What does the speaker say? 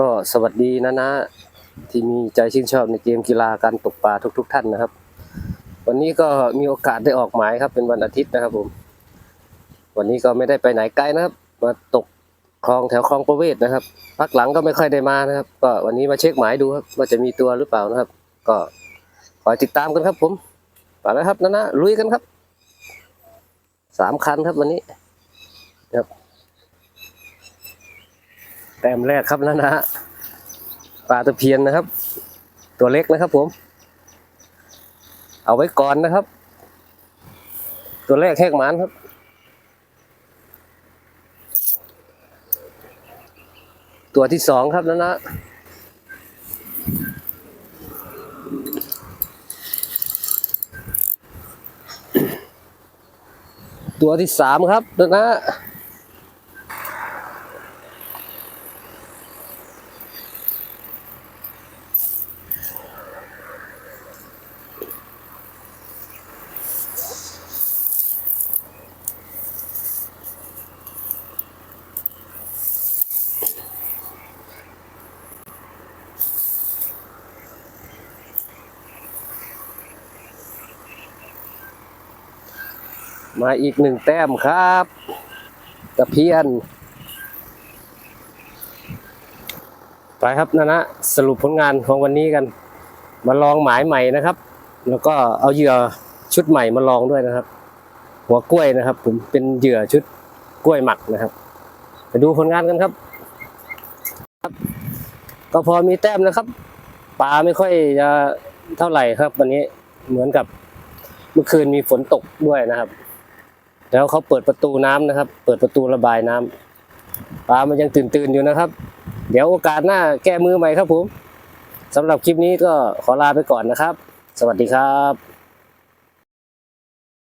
ก็สวัสดีนะนะที่มีใจชื่นชอบในเกมกีฬาการตกปลาทุกๆท่านนะครับ วันนี้ก็มีโอกาสได้ออกหมายครับเป็นวันอาทิตย์นะครับผม วันนี้ก็ไม่ได้ไปไหนไกลนะครับ มาตกคลองแถวคลองประเวศนะครับพักหลังก็ไม่ค่อยได้มานะครับ ก็วันนี้มาเช็คหมายดูครับว่าจะมีตัวหรือเปล่านะครับ ก็คอยติดตามกันครับ ผมไปแล้วครับนะนะลุยกันครับสามคันครับวันนี้ครับ แต้มแรกครับนะนะปลาตะเพียนนะครับ ตัวเล็กนะครับผม เอาไว้ก่อนนะครับ ตัวแรกแหกหมานครับตัวที่สองครับนะนะตัวที่สามครับนะนะ มาอีกหนึ่งแต้มครับตะเพียน ไปครับนะนะสรุปผลงานของวันนี้กัน มาลองหมายใหม่นะครับ แล้วก็เอาเหยื่อชุดใหม่มาลองด้วยนะครับ หัวกล้วยนะครับ ผมเป็นเหยื่อชุดกล้วยหมักนะครับไปดูผลงานกันครับครับก็พอมีแต้มนะครับปลาไม่ค่อยจะเท่าไหร่ครับ วันนี้เหมือนกับเมื่อคืนมีฝนตกด้วยนะครับ แล้วเขาเปิดประตูน้ำนะครับ เปิดประตูระบายน้ำปลามันยังตื่นตื่นๆอยู่นะครับ เดี๋ยวโอกาสหน้าแก้มือใหม่ครับผมสำหรับคลิปนี้ก็ขอลาไปก่อนนะครับ สวัสดีครับ